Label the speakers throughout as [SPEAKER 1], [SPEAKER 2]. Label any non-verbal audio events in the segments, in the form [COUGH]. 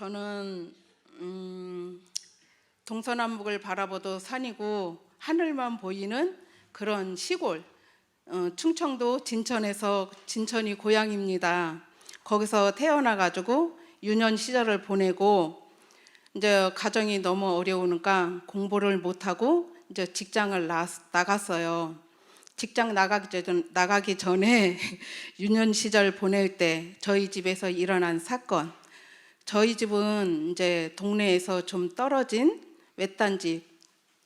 [SPEAKER 1] 저는 음, 동서남북을 바라보도 산이고 하늘만 보이는 그런 시골 어, 충청도 진천에서 진천이 고향입니다. 거기서 태어나 가지고 유년 시절을 보내고 이제 가정이 너무 어려우니까 공부를 못 하고 이제 직장을 나, 나갔어요. 직장 나가기 전 나가기 전에 [LAUGHS] 유년 시절 보낼 때 저희 집에서 일어난 사건. 저희 집은 이제 동네에서 좀 떨어진 외딴 집,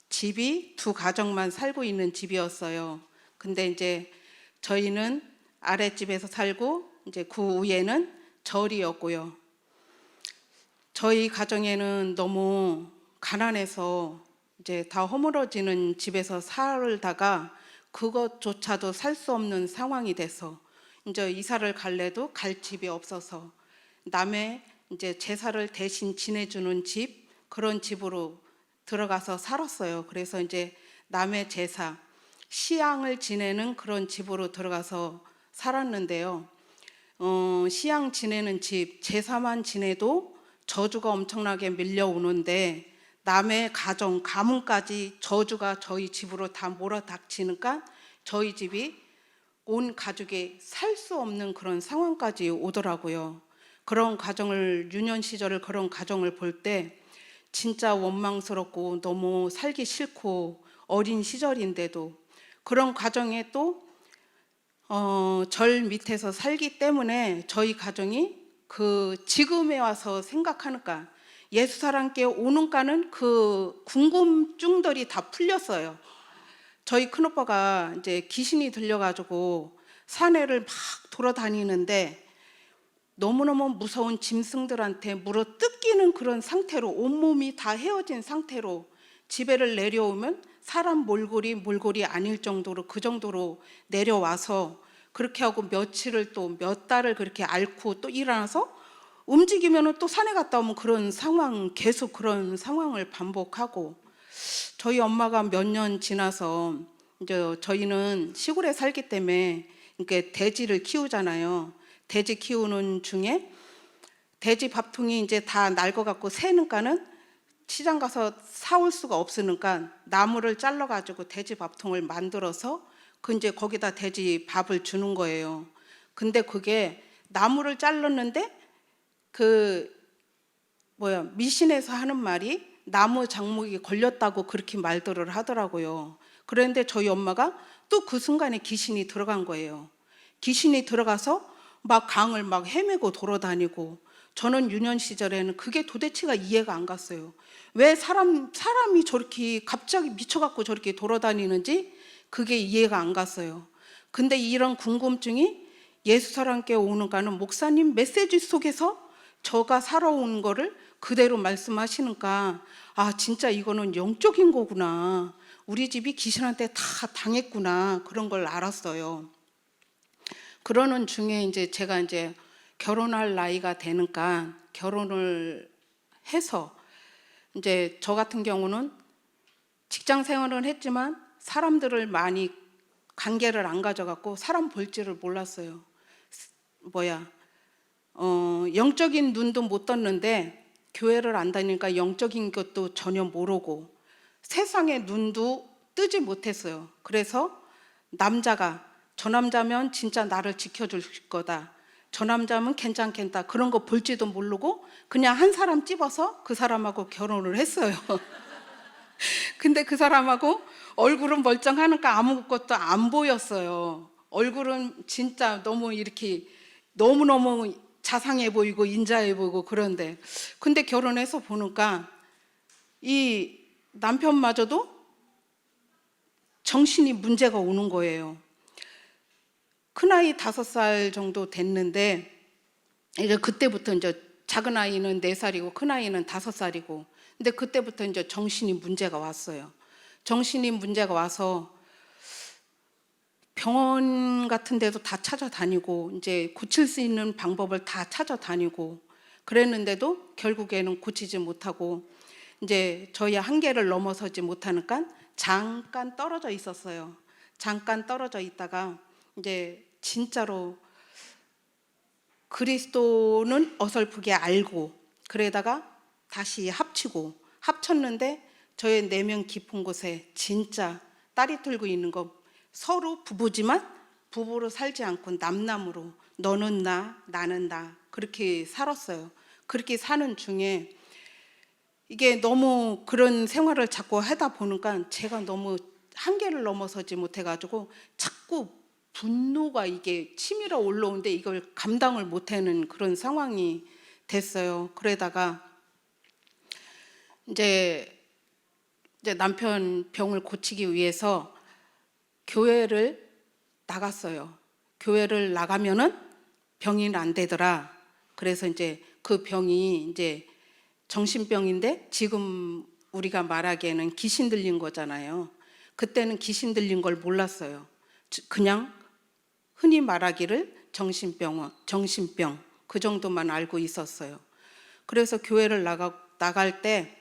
[SPEAKER 1] 집이 두 가정만 살고 있는 집이었어요. 근데 이제 저희는 아랫집에서 살고 이제 그 위에는 절이었고요. 저희 가정에는 너무 가난해서 이제 다 허물어지는 집에서 살다가 그것조차도 살 수 없는 상황이 돼서 이제 이사를 갈래도 갈 집이 없어서 남의 이제 제사를 대신 지내주는 집 그런 집으로 들어가서 살았어요. 그래서 이제 남의 제사 시양을 지내는 그런 집으로 들어가서 살았는데요. 어, 시양 지내는 집 제사만 지내도 저주가 엄청나게 밀려오는데 남의 가정 가문까지 저주가 저희 집으로 다 몰아닥치니까 저희 집이 온 가족이 살 수 없는 그런 상황까지 오더라고요. 그런 가정을 유년 시절을 그런 가정을 볼 때 진짜 원망스럽고 너무 살기 싫고 어린 시절인데도 그런 가정에 또 어, 절 밑에서 살기 때문에 저희 가정이 그 지금에 와서 생각하니까 예수 사랑께 오는가는 그 궁금증들이 다 풀렸어요. 저희 큰오빠가 이제 귀신이 들려가지고 사내를 막 돌아다니는데 너무너무 무서운 짐승들한테 물어 뜯기는 그런 상태로 온몸이 다 헤어진 상태로 집에를 내려오면 사람 몰골이 몰골이 아닐 정도로 그 정도로 내려와서 그렇게 하고 며칠을 또 몇 달을 그렇게 앓고 또 일어나서 움직이면 또 산에 갔다 오면 그런 상황 계속 그런 상황을 반복하고 저희 엄마가 몇 년 지나서 이제 저희는 시골에 살기 때문에 이렇게 돼지를 키우잖아요. 돼지 키우는 중에 돼지 밥통이 이제 다 낡아갖고 새는가는 시장 가서 사올 수가 없으니까 나무를 잘라가지고 돼지 밥통을 만들어서 그 이제 거기다 돼지 밥을 주는 거예요. 근데 그게 나무를 잘랐는데 그 뭐야 미신에서 하는 말이 나무 장목이 걸렸다고 그렇게 말들을 하더라고요. 그런데 저희 엄마가 또 그 순간에 귀신이 들어간 거예요. 귀신이 들어가서 막 강을 막 헤매고 돌아다니고 저는 유년 시절에는 그게 도대체가 이해가 안 갔어요. 왜 사람 사람이 저렇게 갑자기 미쳐 갖고 저렇게 돌아다니는지 그게 이해가 안 갔어요. 근데 이런 궁금증이 예수 사랑께 오는가는 목사님 메시지 속에서 저가 살아온 거를 그대로 말씀하시니까 아 진짜 이거는 영적인 거구나. 우리 집이 귀신한테 다 당했구나 그런 걸 알았어요. 그러는 중에 이제 제가 이제 결혼할 나이가 되니까 결혼을 해서 이제 저 같은 경우는 직장 생활은 했지만 사람들을 많이 관계를 안 가져갖고 사람 볼 줄을 몰랐어요. 뭐야, 어, 영적인 눈도 못 떴는데 교회를 안 다니니까 영적인 것도 전혀 모르고 세상의 눈도 뜨지 못했어요. 그래서 남자가 저 남자면 진짜 나를 지켜줄 거다. 저 남자면 괜찮겠다. 그런 거 볼지도 모르고 그냥 한 사람 찝어서 그 사람하고 결혼을 했어요. [LAUGHS] 근데 그 사람하고 얼굴은 멀쩡하니까 아무것도 안 보였어요. 얼굴은 진짜 너무 이렇게 너무너무 자상해 보이고 인자해 보이고 그런데 근데 결혼해서 보니까 이 남편마저도 정신이 문제가 오는 거예요. 큰 아이 다섯 살 정도 됐는데 이제 그때부터 이제 작은 아이는 네 살이고 큰 아이는 다섯 살이고 근데 그때부터 이제 정신이 문제가 왔어요. 정신이 문제가 와서 병원 같은 데도 다 찾아다니고 이제 고칠 수 있는 방법을 다 찾아다니고 그랬는데도 결국에는 고치지 못하고 이제 저희 한계를 넘어서지 못하니까 잠깐 떨어져 있었어요. 잠깐 떨어져 있다가 이제 진짜로 그리스도는 어설프게 알고 그래다가 다시 합치고 합쳤는데 저의 내면 깊은 곳에 진짜 딸이 들고 있는 거 서로 부부지만 부부로 살지 않고 남남으로 너는 나 나는 나 그렇게 살았어요. 그렇게 사는 중에 이게 너무 그런 생활을 자꾸 하다 보니까 제가 너무 한계를 넘어서지 못해가지고 자꾸 분노가 이게 치밀어 올라오는데 이걸 감당을 못하는 그런 상황이 됐어요. 그러다가 이제 이제 남편 병을 고치기 위해서 교회를 나갔어요. 교회를 나가면은 병이 안 되더라. 그래서 이제 그 병이 이제 정신병인데 지금 우리가 말하기에는 귀신 들린 거잖아요. 그때는 귀신 들린 걸 몰랐어요. 지- 그냥 흔히 말하기를 정신병, 정신병 그 정도만 알고 있었어요. 그래서 교회를 나가 나갈 때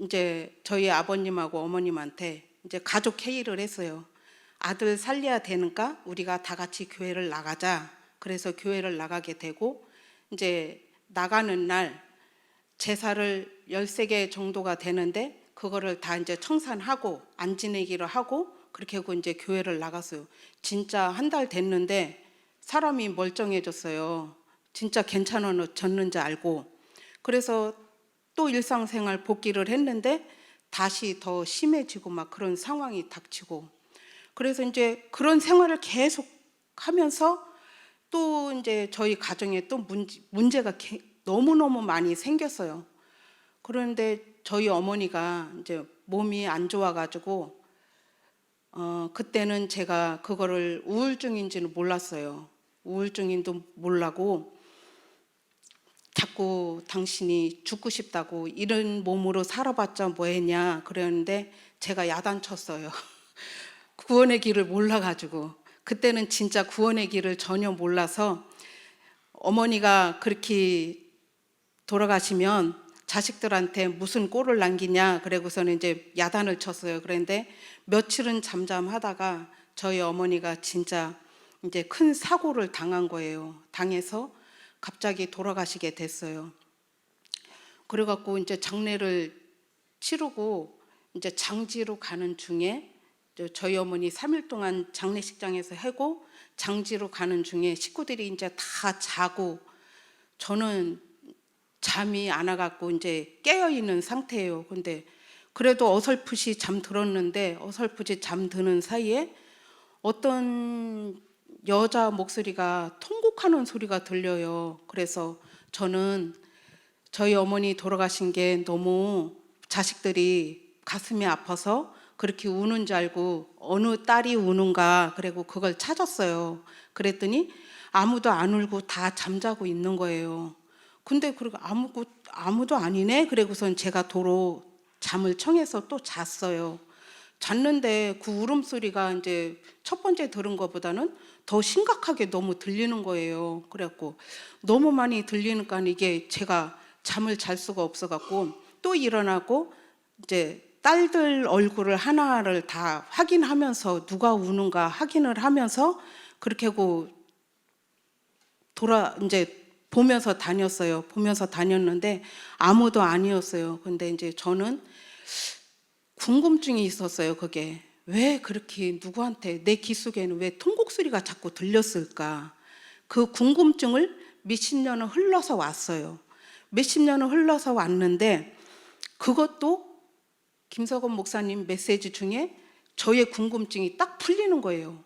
[SPEAKER 1] 이제 저희 아버님하고 어머님한테 이제 가족 회의를 했어요. 아들 살려야 되니까 우리가 다 같이 교회를 나가자. 그래서 교회를 나가게 되고 이제 나가는 날 제사를 13개 정도가 되는데 그거를 다 이제 청산하고 안 지내기로 하고 그렇게 하고 이제 교회를 나갔어요. 진짜 한 달 됐는데 사람이 멀쩡해졌어요. 진짜 괜찮아졌는지 알고. 그래서 또 일상생활 복귀를 했는데 다시 더 심해지고 막 그런 상황이 닥치고 그래서 이제 그런 생활을 계속 하면서 또 이제 저희 가정에 또 문제, 문제가 개- 너무너무 많이 생겼어요. 그런데 저희 어머니가 이제 몸이 안 좋아가지고 어, 그때는 제가 그거를 우울증인지는 몰랐어요. 우울증인도 몰라고 자꾸 당신이 죽고 싶다고 이런 몸으로 살아봤자 뭐했냐 그랬는데 제가 야단쳤어요. [LAUGHS] 구원의 길을 몰라가지고 그때는 진짜 구원의 길을 전혀 몰라서 어머니가 그렇게 돌아가시면 자식들한테 무슨 꼴을 남기냐 그러고서는 이제 야단을 쳤어요. 그런데 며칠은 잠잠하다가 저희 어머니가 진짜 이제 큰 사고를 당한 거예요. 당해서 갑자기 돌아가시게 됐어요. 그래갖고 이제 장례를 치르고 이제 장지로 가는 중에 저- 저희 어머니 3일 동안 장례식장에서 하고 장지로 가는 중에 식구들이 이제 다 자고 저는 잠이 안 와갖고 이제 깨어 있는 상태예요. 근데 그래도 어설프시 잠 들었는데 어설프시 잠 드는 사이에 어떤 여자 목소리가 통곡하는 소리가 들려요. 그래서 저는 저희 어머니 돌아가신 게 너무 자식들이 가슴이 아파서 그렇게 우는 줄 알고 어느 딸이 우는가 그리고 그걸 찾았어요. 그랬더니 아무도 안 울고 다 잠자고 있는 거예요. 근데 그리고 아무 아무도 아니네. 그래고선 제가 도로 잠을 청해서 또 잤어요. 잤는데 그 울음소리가 이제 첫 번째 들은 것보다는 더 심각하게 너무 들리는 거예요. 그래갖고 너무 많이 들리니까 이게 제가 잠을 잘 수가 없어갖고 또 일어나고 이제 딸들 얼굴을 하나를 다 확인하면서 누가 우는가 확인을 하면서 그렇게 하고 돌아 이제 보면서 다녔어요. 보면서 다녔는데 아무도 아니었어요. 근데 이제 저는 궁금증이 있었어요. 그게 왜 그렇게 누구한테 내귀 속에는 왜 통곡 소리가 자꾸 들렸을까? 그 궁금증을 몇십 년을 흘러서 왔어요. 몇십 년을 흘러서 왔는데 그것도 김석원 목사님 메시지 중에 저의 궁금증이 딱 풀리는 거예요.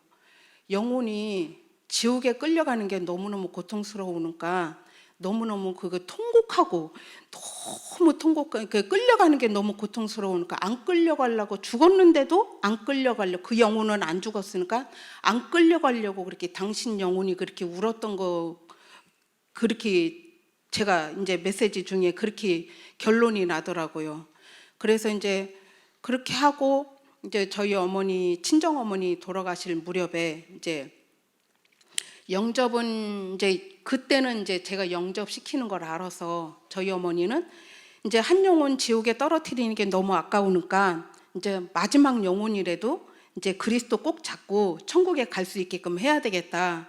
[SPEAKER 1] 영혼이 지옥에 끌려가는 게 너무너무 고통스러우니까 너무너무 그거 통곡하고 너무 통곡 그 끌려가는 게 너무 고통스러우니까 안 끌려가려고 죽었는데도 안 끌려가려고 그 영혼은 안 죽었으니까 안 끌려가려고 그렇게 당신 영혼이 그렇게 울었던 거 그렇게 제가 이제 메시지 중에 그렇게 결론이 나더라고요. 그래서 이제 그렇게 하고 이제 저희 어머니 친정 어머니 돌아가실 무렵에 이제 영접은 이제 그때는 이제 제가 영접 시키는 걸 알아서 저희 어머니는 이제 한 영혼 지옥에 떨어뜨리는 게 너무 아까우니까 이제 마지막 영혼이라도 이제 그리스도 꼭 잡고 천국에 갈 수 있게끔 해야 되겠다.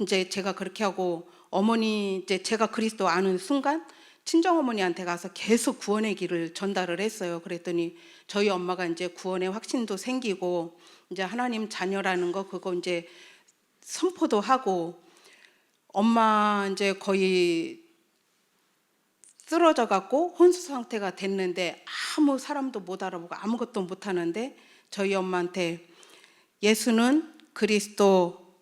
[SPEAKER 1] 이제 제가 그렇게 하고 어머니 이제 제가 그리스도 아는 순간 친정 어머니한테 가서 계속 구원의 길을 전달을 했어요. 그랬더니 저희 엄마가 이제 구원의 확신도 생기고 이제 하나님 자녀라는 거 그거 이제 선포도 하고 엄마 이제 거의 쓰러져 갖고 혼수 상태가 됐는데 아무 사람도 못 알아보고 아무것도 못 하는데 저희 엄마한테 예수는 그리스도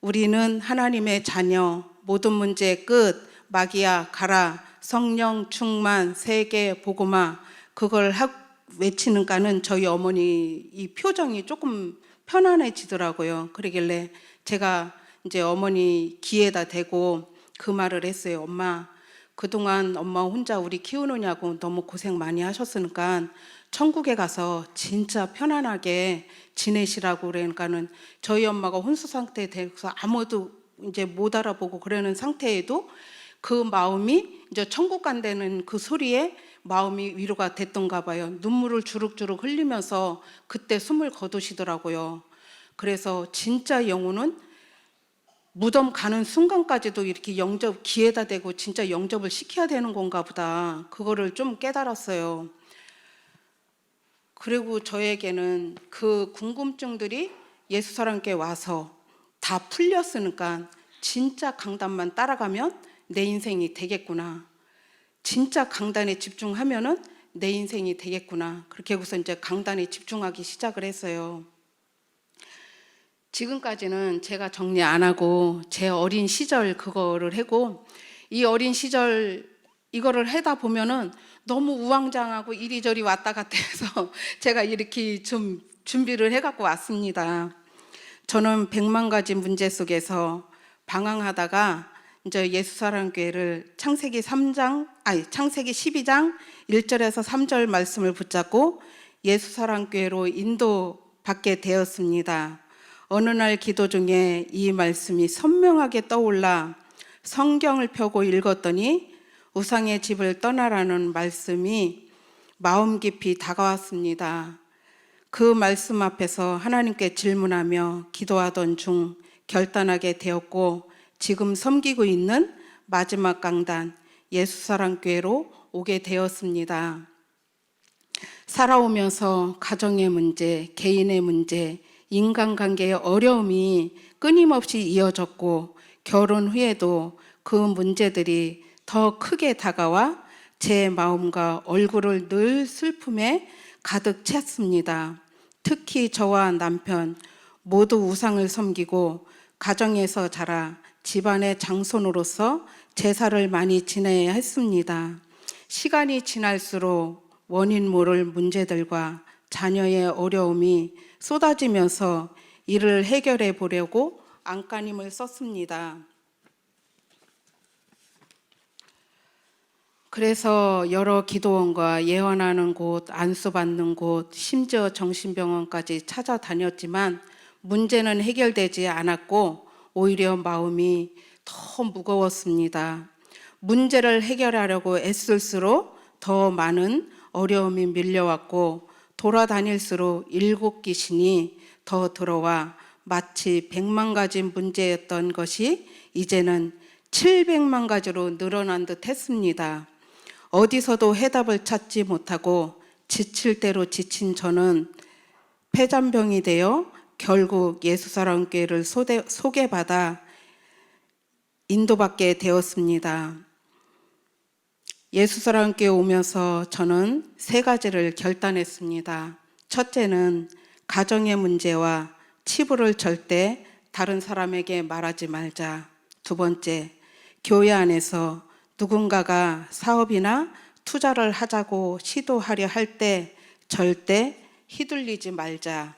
[SPEAKER 1] 우리는 하나님의 자녀 모든 문제 끝 마귀야 가라 성령 충만 세계 복음화 그걸 하, 외치는가는 저희 어머니 이 표정이 조금 편안해지더라고요. 그러길래 제가 이제 어머니 귀에다 대고 그 말을 했어요. 엄마 그동안 엄마 혼자 우리 키우느냐고 너무 고생 많이 하셨으니까 천국에 가서 진짜 편안하게 지내시라고 그러니까는 저희 엄마가 혼수 상태에 대해서 아무도 이제 못 알아보고 그러는 상태에도 그 마음이 이제 천국 간다는 그 소리에 마음이 위로가 됐던가 봐요. 눈물을 주룩주룩 흘리면서 그때 숨을 거두시더라고요. 그래서 진짜 영혼은 무덤 가는 순간까지도 이렇게 영접 귀에다 대고 진짜 영접을 시켜야 되는 건가 보다. 그거를 좀 깨달았어요. 그리고 저에게는 그 궁금증들이 예수 사람께 와서 다 풀렸으니까 진짜 강단만 따라가면 내 인생이 되겠구나. 진짜 강단에 집중하면은 내 인생이 되겠구나. 그렇게 해서 이제 강단에 집중하기 시작을 했어요. 지금까지는 제가 정리 안 하고 제 어린 시절 그거를 하고 이 어린 시절 이거를 하다 보면은 너무 우왕장하고 이리저리 왔다 갔다 해서 [LAUGHS] 제가 이렇게 좀 준비를 해갖고 왔습니다. 저는 백만 가지 문제 속에서 방황하다가 이제 예수사랑교회를 창세기 3장, 아니 창세기 12장 1절에서 3절 말씀을 붙잡고 예수사랑교회로 인도받게 되었습니다. 어느 날 기도 중에 이 말씀이 선명하게 떠올라 성경을 펴고 읽었더니 우상의 집을 떠나라는 말씀이 마음 깊이 다가왔습니다. 그 말씀 앞에서 하나님께 질문하며 기도하던 중 결단하게 되었고 지금 섬기고 있는 마지막 강단 예수사랑교회로 오게 되었습니다. 살아오면서 가정의 문제, 개인의 문제, 인간관계의 어려움이 끊임없이 이어졌고 결혼 후에도 그 문제들이 더 크게 다가와 제 마음과 얼굴을 늘 슬픔에 가득 찼습니다. 특히 저와 남편 모두 우상을 섬기고 가정에서 자라 집안의 장손으로서 제사를 많이 지내야 했습니다. 시간이 지날수록 원인 모를 문제들과 자녀의 어려움이 쏟아지면서 이를 해결해 보려고 안간힘을 썼습니다. 그래서 여러 기도원과 예언하는 곳, 안수받는 곳, 심지어 정신병원까지 찾아다녔지만 문제는 해결되지 않았고 오히려 마음이 더 무거웠습니다. 문제를 해결하려고 애쓸수록 더 많은 어려움이 밀려왔고 돌아다닐수록 일곱 귀신이 더 들어와 마치 백만 가지 문제였던 것이 이제는 700만 가지로 늘어난 듯 했습니다. 어디서도 해답을 찾지 못하고 지칠 대로 지친 저는 폐잔병이 되어 결국 예수사랑교회를 소개받아 인도받게 되었습니다. 예수사랑교회 오면서 저는 세 가지를 결단했습니다. 첫째는 가정의 문제와 치부를 절대 다른 사람에게 말하지 말자. 두 번째, 교회 안에서 누군가가 사업이나 투자를 하자고 시도하려 할 때 절대 휘둘리지 말자.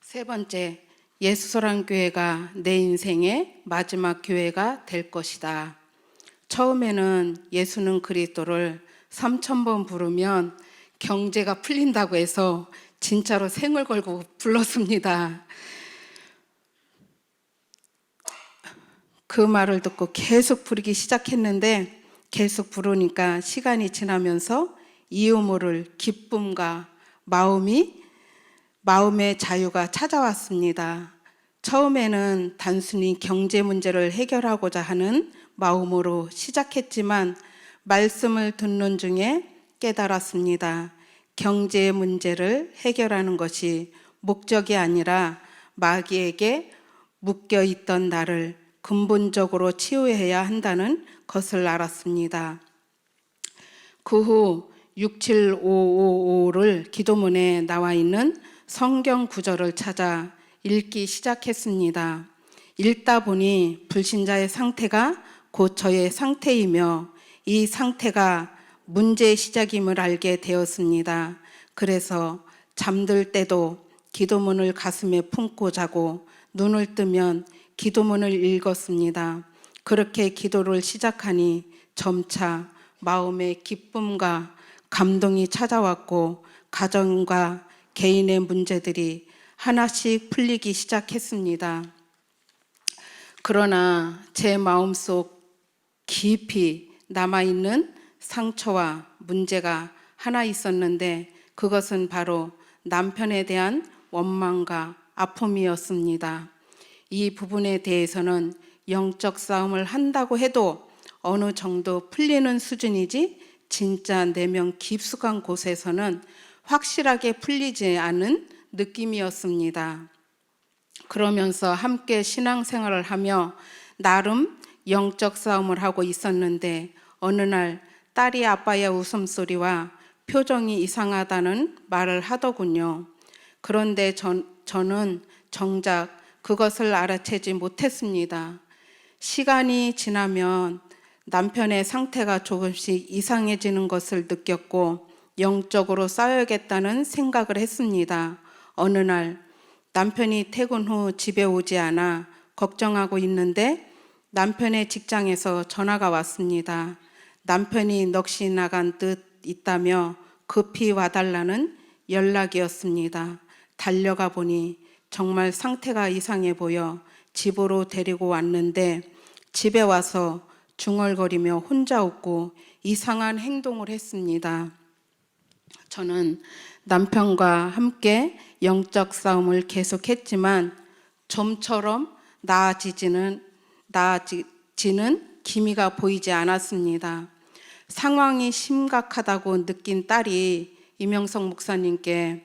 [SPEAKER 1] 세 번째, 예수사랑 교회가 내 인생의 마지막 교회가 될 것이다. 처음에는 예수는 그리스도를 3천 번 부르면 경제가 풀린다고 해서 진짜로 생을 걸고 불렀습니다. 그 말을 듣고 계속 부르기 시작했는데 계속 부르니까 시간이 지나면서 이유 모를 기쁨과 마음이 마음의 자유가 찾아왔습니다. 처음에는 단순히 경제 문제를 해결하고자 하는 마음으로 시작했지만 말씀을 듣는 중에 깨달았습니다. 경제 문제를 해결하는 것이 목적이 아니라 마귀에게 묶여 있던 나를 근본적으로 치유해야 한다는 것을 알았습니다. 그 후 67555를 기도문에 나와 있는 성경 구절을 찾아 읽기 시작했습니다. 읽다 보니 불신자의 상태가 곧 저의 상태이며 이 상태가 문제의 시작임을 알게 되었습니다. 그래서 잠들 때도 기도문을 가슴에 품고 자고 눈을 뜨면 기도문을 읽었습니다. 그렇게 기도를 시작하니 점차 마음의 기쁨과 감동이 찾아왔고 가정과 개인의 문제들이 하나씩 풀리기 시작했습니다. 그러나 제 마음속 깊이 남아있는 상처와 문제가 하나 있었는데 그것은 바로 남편에 대한 원망과 아픔이었습니다. 이 부분에 대해서는 영적 싸움을 한다고 해도 어느 정도 풀리는 수준이지 진짜 내면 깊숙한 곳에서는 확실하게 풀리지 않은 느낌이었습니다. 그러면서 함께 신앙생활을 하며 나름 영적 싸움을 하고 있었는데 어느 날 딸이 아빠의 웃음소리와 표정이 이상하다는 말을 하더군요. 그런데 전, 저는 정작 그것을 알아채지 못했습니다. 시간이 지나면 남편의 상태가 조금씩 이상해지는 것을 느꼈고 영적으로 쌓여야겠다는 생각을 했습니다. 어느 날 남편이 퇴근 후 집에 오지 않아 걱정하고 있는데 남편의 직장에서 전화가 왔습니다. 남편이 넋이 나간 듯 있다며 급히 와달라는 연락이었습니다. 달려가 보니 정말 상태가 이상해 보여 집으로 데리고 왔는데 집에 와서 중얼거리며 혼자 웃고 이상한 행동을 했습니다. 저는 남편과 함께 영적 싸움을 계속했지만 좀처럼 나아지지는 나아지는 기미가 보이지 않았습니다. 상황이 심각하다고 느낀 딸이 이명성 목사님께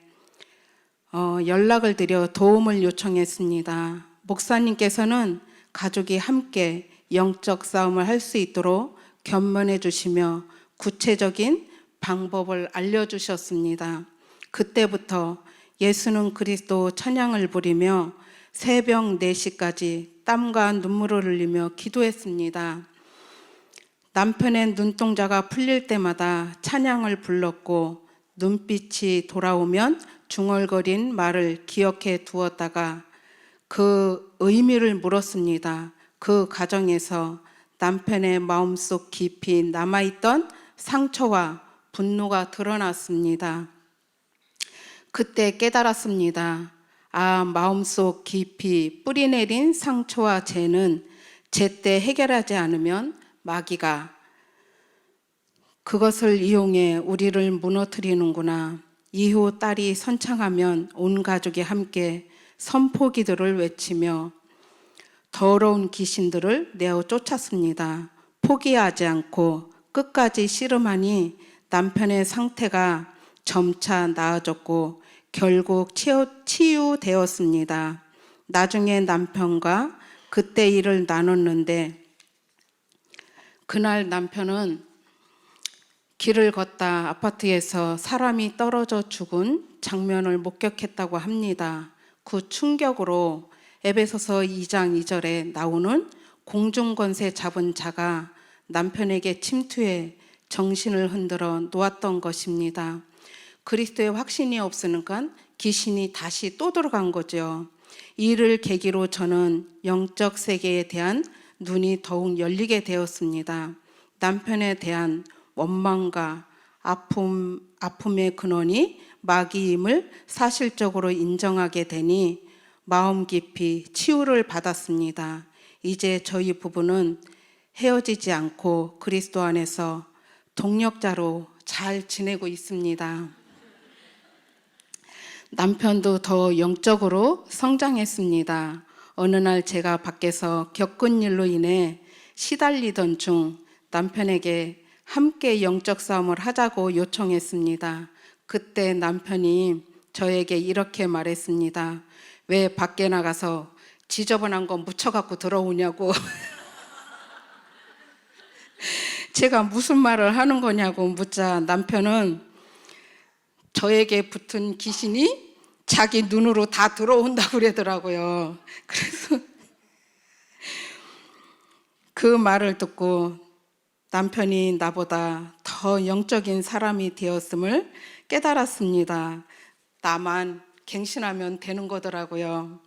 [SPEAKER 1] 어, 연락을 드려 도움을 요청했습니다. 목사님께서는 가족이 함께 영적 싸움을 할 수 있도록 견면해 주시며 구체적인 방법을 알려주셨습니다. 그때부터 예수는 그리스도 찬양을 부리며 새벽 4시까지 땀과 눈물을 흘리며 기도했습니다. 남편의 눈동자가 풀릴 때마다 찬양을 불렀고 눈빛이 돌아오면 중얼거린 말을 기억해 두었다가 그 의미를 물었습니다. 그 가정에서 남편의 마음속 깊이 남아있던 상처와 분노가 드러났습니다. 그때 깨달았습니다. 아, 마음속 깊이 뿌리내린 상처와 죄는 제때 해결하지 않으면 마귀가 그것을 이용해 우리를 무너뜨리는구나. 이후 딸이 선창하면 온 가족이 함께 선포 기도를 외치며 더러운 귀신들을 내어 쫓았습니다. 포기하지 않고 끝까지 씨름하니 남편의 상태가 점차 나아졌고 결국 치유, 치유 되었습니다. 나중에 남편과 그때 일을 나눴는데 그날 남편은 길을 걷다 아파트에서 사람이 떨어져 죽은 장면을 목격했다고 합니다. 그 충격으로 에베소서 2장 2절에 나오는 공중권세 잡은 자가 남편에게 침투해 정신을 흔들어 놓았던 것입니다. 그리스도의 확신이 없으니까 귀신이 다시 또 들어간 거죠. 이를 계기로 저는 영적 세계에 대한 눈이 더욱 열리게 되었습니다. 남편에 대한 원망과 아픔, 아픔의 근원이 마귀임을 사실적으로 인정하게 되니 마음 깊이 치유를 받았습니다. 이제 저희 부부는 헤어지지 않고 그리스도 안에서 동력자로 잘 지내고 있습니다. 남편도 더 영적으로 성장했습니다. 어느 날 제가 밖에서 겪은 일로 인해 시달리던 중 남편에게 함께 영적 싸움을 하자고 요청했습니다. 그때 남편이 저에게 이렇게 말했습니다. 왜 밖에 나가서 지저분한 거 묻혀갖고 들어오냐고. [LAUGHS] 제가 무슨 말을 하는 거냐고 묻자 남편은 저에게 붙은 귀신이 자기 눈으로 다 들어온다고 그러더라고요. 그래서 그 말을 듣고 남편이 나보다 더 영적인 사람이 되었음을 깨달았습니다. 나만 갱신하면 되는 거더라고요.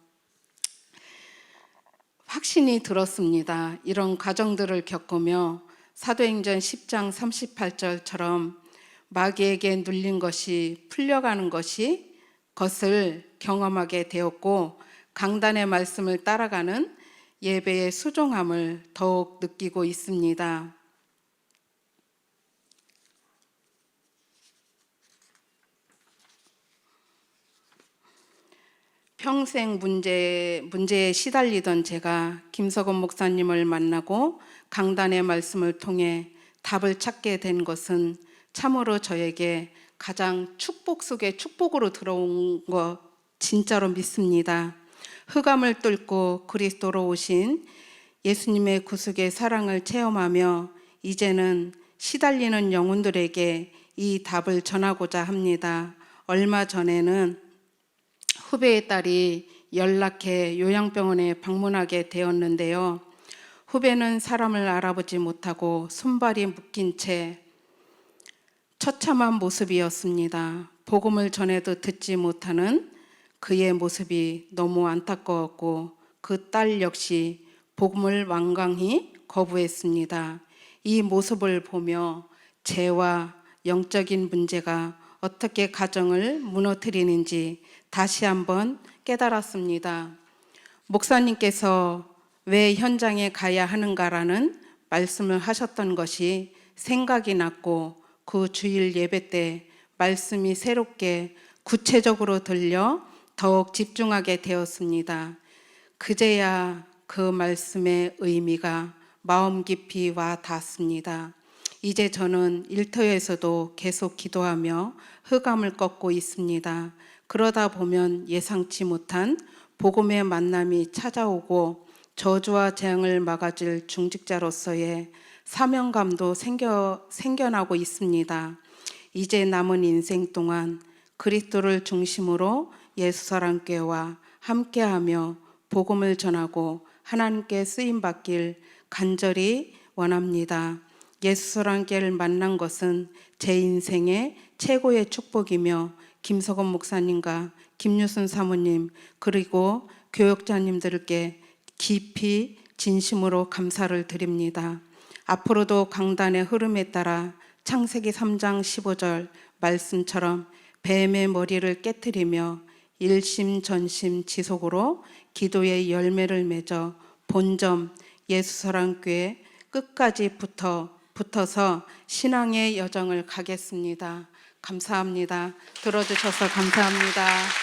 [SPEAKER 1] 확신이 들었습니다. 이런 과정들을 겪으며 사도행전 10장 38절처럼 마귀에게 눌린 것이 풀려가는 것이 것을 경험하게 되었고 강단의 말씀을 따라가는 예배의 수종함을 더욱 느끼고 있습니다. 평생 문제, 문제에 시달리던 제가 김석원 목사님을 만나고 강단의 말씀을 통해 답을 찾게 된 것은 참으로 저에게 가장 축복 속에 축복으로 들어온 거 진짜로 믿습니다. 흑암을 뚫고 그리스도로 오신 예수님의 구속의 사랑을 체험하며 이제는 시달리는 영혼들에게 이 답을 전하고자 합니다. 얼마 전에는 후배의 딸이 연락해 요양병원에 방문하게 되었는데요. 후배는 사람을 알아보지 못하고 손발이 묶인 채 처참한 모습이었습니다. 복음을 전해도 듣지 못하는 그의 모습이 너무 안타까웠고 그 딸 역시 복음을 완강히 거부했습니다. 이 모습을 보며 죄와 영적인 문제가 어떻게 가정을 무너뜨리는지 다시 한번 깨달았습니다. 목사님께서 왜 현장에 가야 하는가라는 말씀을 하셨던 것이 생각이 났고 그 주일 예배 때 말씀이 새롭게 구체적으로 들려 더욱 집중하게 되었습니다. 그제야 그 말씀의 의미가 마음 깊이 와 닿습니다. 이제 저는 일터에서도 계속 기도하며 흑암을 꺾고 있습니다. 그러다 보면 예상치 못한 복음의 만남이 찾아오고 저주와 재앙을 막아줄 중직자로서의 사명감도 생겨, 생겨나고 있습니다. 이제 남은 인생 동안 그리스도를 중심으로 예수사랑교회와 함께하며 복음을 전하고 하나님께 쓰임 받길 간절히 원합니다. 예수사랑교회를 만난 것은 제 인생의 최고의 축복이며 김석원 목사님과 김유순 사모님 그리고 교역자님들께 깊이 진심으로 감사를 드립니다. 앞으로도 강단의 흐름에 따라 창세기 3장 15절 말씀처럼 뱀의 머리를 깨뜨리며 일심전심 지속으로 기도의 열매를 맺어 본점 예수사랑교회 끝까지 붙어 붙어서 신앙의 여정을 가겠습니다. 감사합니다. 들어주셔서 감사합니다.